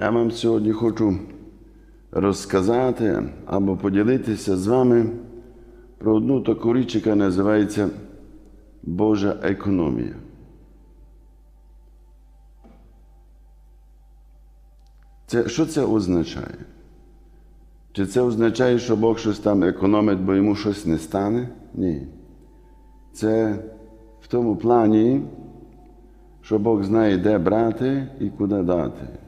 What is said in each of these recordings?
Я вам сьогодні хочу розказати або поділитися з вами про одну таку річ, яка називається Божа економія. Це, що це означає? Чи це означає, що Бог щось там економить, бо йому щось не стане? Ні. Це в тому плані, що Бог знає, де брати і куди дати.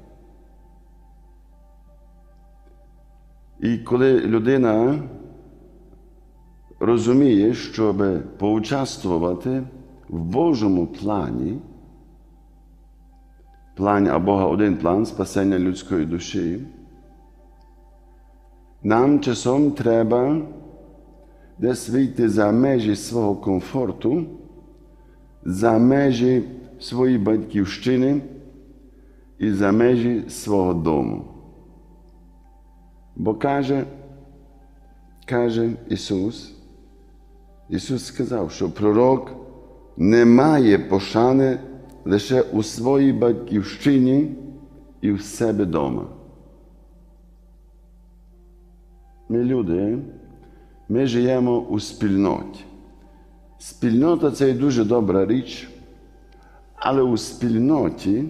І коли людина розуміє, щоб поучаствувати в Божому плані, план, а Бога один план спасення людської душі, нам часом треба десь вийти за межі свого комфорту, за межі своєї батьківщини і за межі свого дому. Бо каже, каже Ісус, Ісус сказав, що пророк не має пошани лише у своїй батьківщині і в себе вдома. Ми люди, ми живемо у спільноті. Спільнота це дуже добра річ, але у спільноті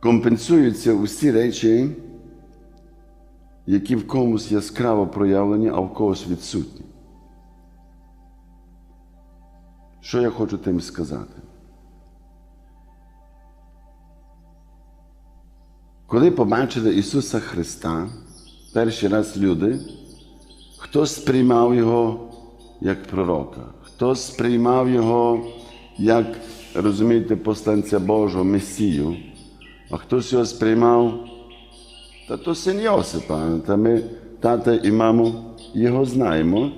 компенсуються усі речі, які в комусь яскраво проявлені, а в когось відсутні. Що я хочу тим сказати? Коли побачили Ісуса Христа, перший раз люди, хто сприймав Його як пророка, хто сприймав Його як, розумієте, посланця Божого, Месію, а хтось його сприймав, та то син Йосипа, та ми, тата і маму, його знаємо.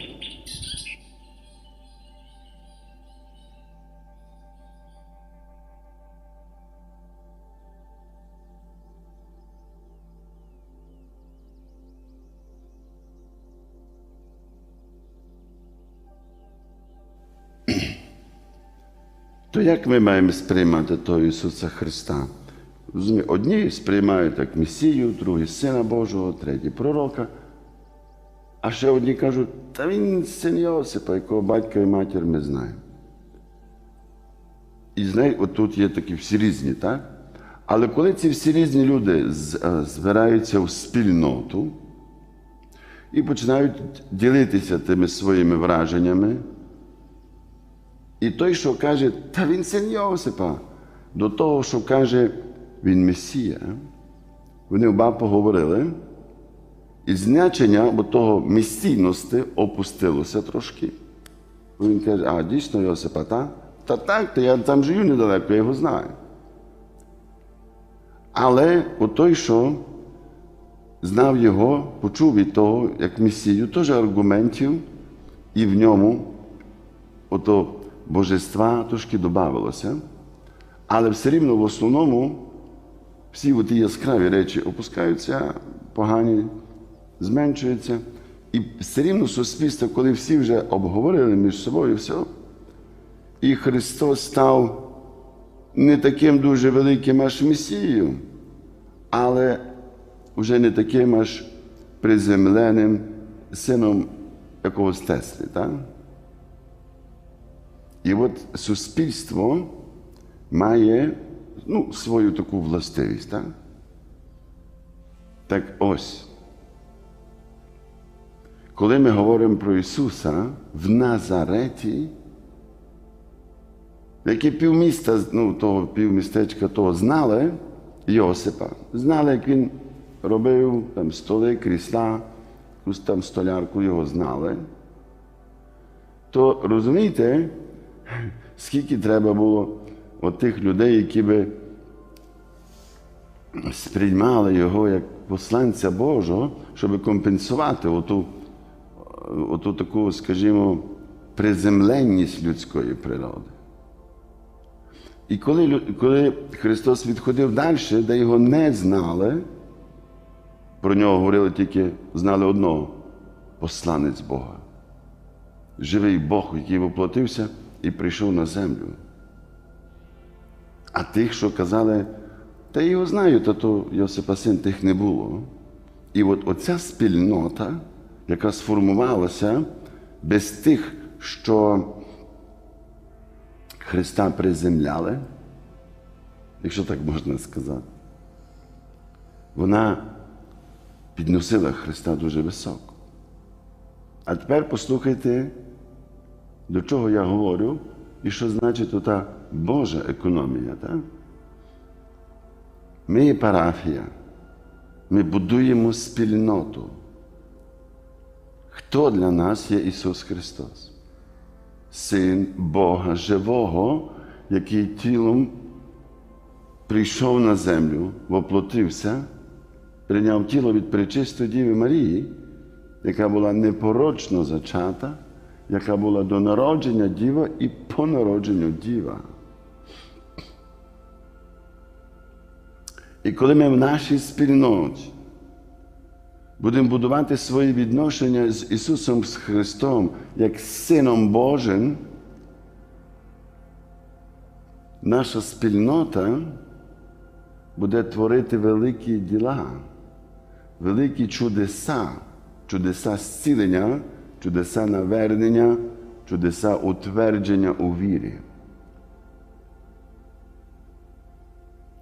То як ми маємо сприймати того Ісуса Христа? Одні сприймають як Месію, другі Сина Божого, треті пророка. А ще одні кажуть, та він син Йосипа, якого батька і матір ми знаємо. І знаєте, от тут є такі всі різні, так? Але коли ці всі різні люди е, збираються в спільноту і починають ділитися тими своїми враженнями, і той, що каже, та він син Йосипа, до того, що каже, він Месія, вони оба поговорили, і значення того месійності опустилося трошки. Він каже, а дійсно Йосипа, та? Та так, та я там живу недалеко, я його знаю. Але той, що знав його, почув від того, як Месію, теж аргументів, і в ньому ото божества трошки додавалося. Але все рівно в основному всі ті яскраві речі опускаються, погані, зменшуються. І все рівно суспільство, коли всі вже обговорили між собою все, і Христос став не таким дуже великим аж месією, але вже не таким аж приземленим сином якогось Теслі. Так? І от суспільство має ну, свою таку властивість. Так, так ось. Коли ми говоримо про Ісуса в Назареті, які півміста, ну, того півмістечка того знали Йосипа, знали, як він робив там столи, крісла, якусь там столярку його знали, то розумієте, скільки треба було от тих людей, які би сприймали його як посланця Божого, щоб компенсувати оту, оту таку, скажімо, приземленність людської природи. І коли, коли Христос відходив далі, де його не знали, про нього говорили тільки, знали одного посланець Бога. Живий Бог, який воплотився і прийшов на землю. А тих, що казали, Та його знаю, та то Йосипа син тих не було. І от оця спільнота, яка сформувалася без тих, що Христа приземляли, якщо так можна сказати, вона підносила Христа дуже високо. А тепер послухайте, до чого я говорю, і що значить ота Божа економія. Так? Ми є парафія, ми будуємо спільноту. Хто для нас є Ісус Христос? Син Бога Живого, який тілом прийшов на землю, воплотився, прийняв тіло від пречистої Діви Марії, яка була непорочно зачата, яка була до народження діва і по народженню діва. І коли ми в нашій спільноті будемо будувати свої відношення з Ісусом з Христом як Сином Божим, наша спільнота буде творити великі діла, великі чудеса, чудеса зцілення, чудеса навернення, чудеса утвердження у вірі.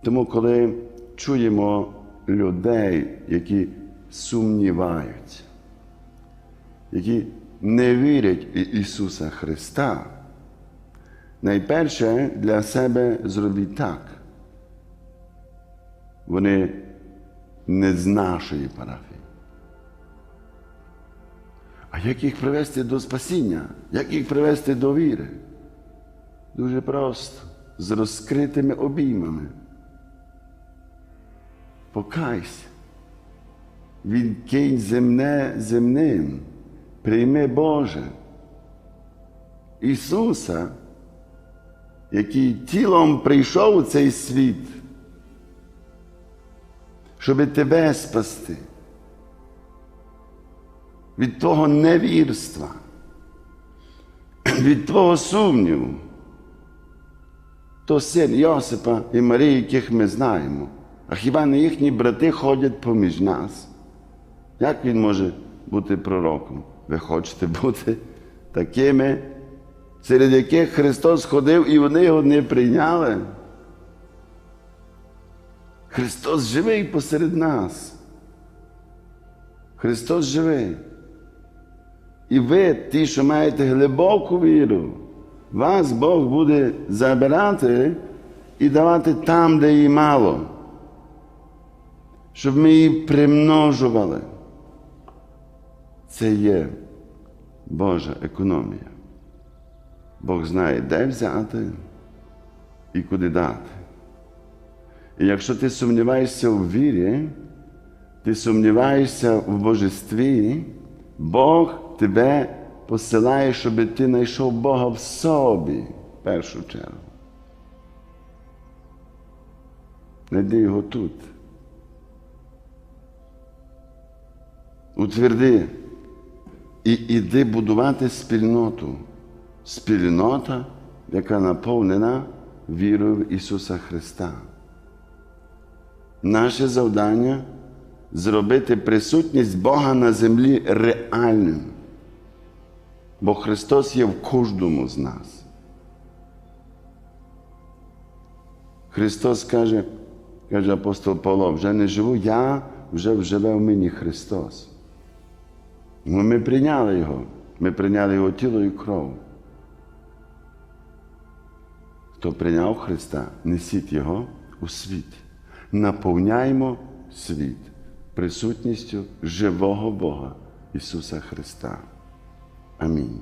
Тому, коли чуємо людей, які сумніваються, які не вірять в Ісуса Христа, найперше для себе зробіть так. Вони не з нашої парафії. А як їх привести до спасіння? Як їх привести до віри? Дуже просто, з розкритими обіймами. Покайся. Відкинь земне земним. Прийми Боже. Ісуса, який тілом прийшов у цей світ, щоб тебе спасти від того невірства, від твого сумніву. То син Йосипа і Марії, яких ми знаємо. А хіба не їхні брати ходять поміж нас? Як він може бути пророком? Ви хочете бути такими, серед яких Христос ходив і вони його не прийняли? Христос живий посеред нас. Христос живий. І ви, ті, що маєте глибоку віру, вас Бог буде забирати і давати там, де її мало щоб ми її примножували. Це є Божа економія. Бог знає, де взяти і куди дати. І якщо ти сумніваєшся в вірі, ти сумніваєшся в божестві, Бог тебе посилає, щоб ти знайшов Бога в собі в першу чергу. Найди його тут. Утверди і іди будувати спільноту. Спільнота, яка наповнена вірою в Ісуса Христа. Наше завдання зробити присутність Бога на землі реальним. Бо Христос є в кожному з нас. Христос каже, каже апостол Павло, вже не живу я, вже живе в мені Христос. Ну, Ми прийняли Його, ми прийняли Його тіло і кров. Хто прийняв Христа, несіть Його у світ. наповняймо світ присутністю живого Бога Ісуса Христа. Амінь.